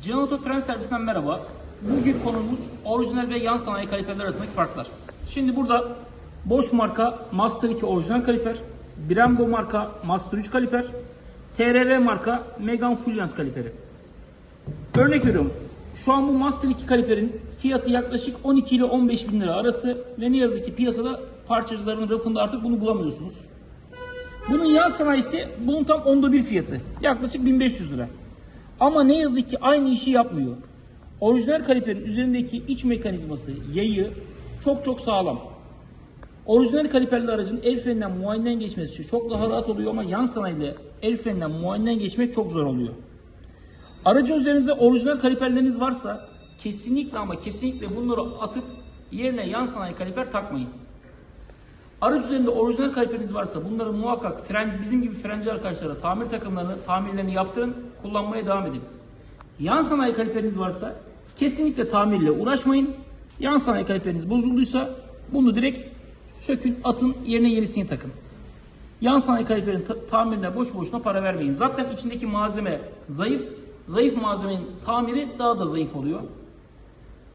Cihan Oto Fren Servisinden merhaba. Bugün konumuz orijinal ve yan sanayi kaliperler arasındaki farklar. Şimdi burada Bosch marka Master 2 orijinal kaliper, Brembo marka Master 3 kaliper, TRR marka Megan Fullians kaliperi. Örnek veriyorum. Şu an bu Master 2 kaliperin fiyatı yaklaşık 12 ile 15 bin lira arası ve ne yazık ki piyasada parçacıların rafında artık bunu bulamıyorsunuz. Bunun yan sanayisi bunun tam onda bir fiyatı. Yaklaşık 1500 lira. Ama ne yazık ki aynı işi yapmıyor. Orijinal kaliperin üzerindeki iç mekanizması, yayı çok çok sağlam. Orijinal kaliperli aracın el freninden muayeneden geçmesi çok daha rahat oluyor ama yan sanayide el freninden muayeneden geçmek çok zor oluyor. Aracın üzerinizde orijinal kaliperleriniz varsa kesinlikle ama kesinlikle bunları atıp yerine yan sanayi kaliper takmayın. Araç üzerinde orijinal kaliperiniz varsa bunları muhakkak fren, bizim gibi frenci arkadaşlara tamir takımlarını, tamirlerini yaptırın, kullanmaya devam edin. Yan sanayi kaliperiniz varsa kesinlikle tamirle uğraşmayın. Yan sanayi kaliperiniz bozulduysa bunu direkt sökün, atın, yerine yenisini takın. Yan sanayi kaliperin ta- tamirine boş boşuna para vermeyin. Zaten içindeki malzeme zayıf. Zayıf malzemenin tamiri daha da zayıf oluyor.